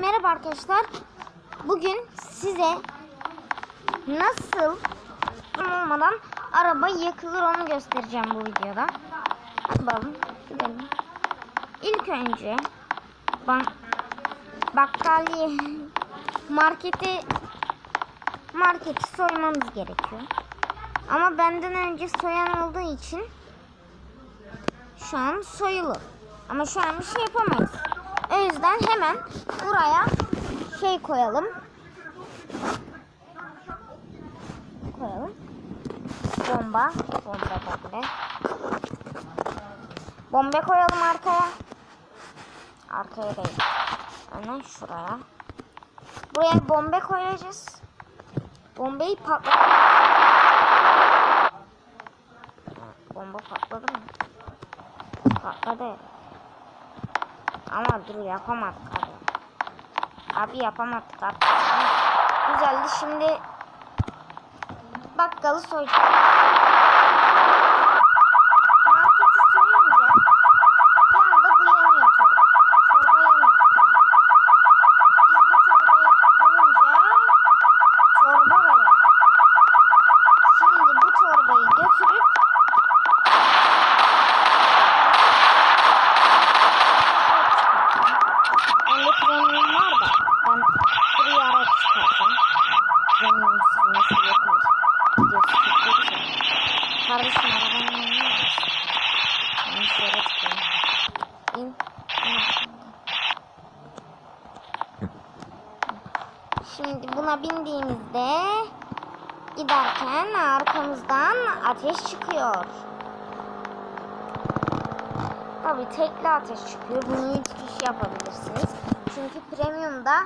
merhaba arkadaşlar. Bugün size nasıl olmadan araba yakılır onu göstereceğim bu videoda. Bakalım gidelim. İlk önce bank bakkaliye marketi marketi soymamız gerekiyor. Ama benden önce soyan olduğu için şu an soyulu. Ama şu an bir şey yapamayız. O yüzden hemen buraya şey koyalım. Koyalım. Bomba. Bomba bombe. Bombe koyalım arkaya. Arkaya değil. Öne şuraya. Buraya bombe koyacağız. Bombeyi patlat. Bomba patladı mı? Patladı. Ama dur yapamadık abi. Abi yapamadık abi. Güzeldi şimdi bakkalı soyacağız. Kardeşim arabanın yanına. Şimdi buna bindiğimizde giderken arkamızdan ateş çıkıyor. Tabii tekli ateş çıkıyor. Bunu 3 kişi yapabilirsiniz. Çünkü premiumda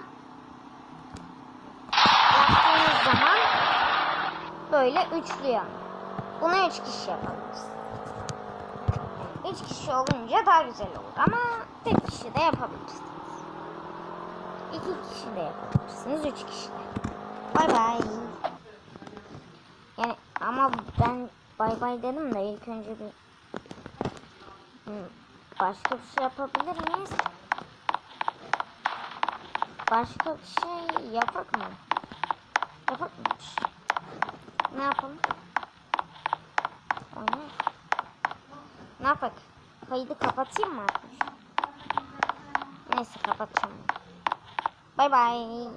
yaptığınız zaman böyle üçlü yanıyor. Bunu 3 kişi yapabilirsiniz. 3 kişi olunca daha güzel olur ama tek kişi de yapabilirsiniz. 2 kişi de yapabilirsiniz. 3 kişi de. Bay bay. Yani ama ben bay bay dedim de ilk önce bir Başka bir şey yapabilir miyiz? Başka bir şey yapak mı? Yapak mı? Ne yapalım? Oyna. Ne yapak? Kaydı kapatayım mı? Neyse kapatacağım. Bay bay.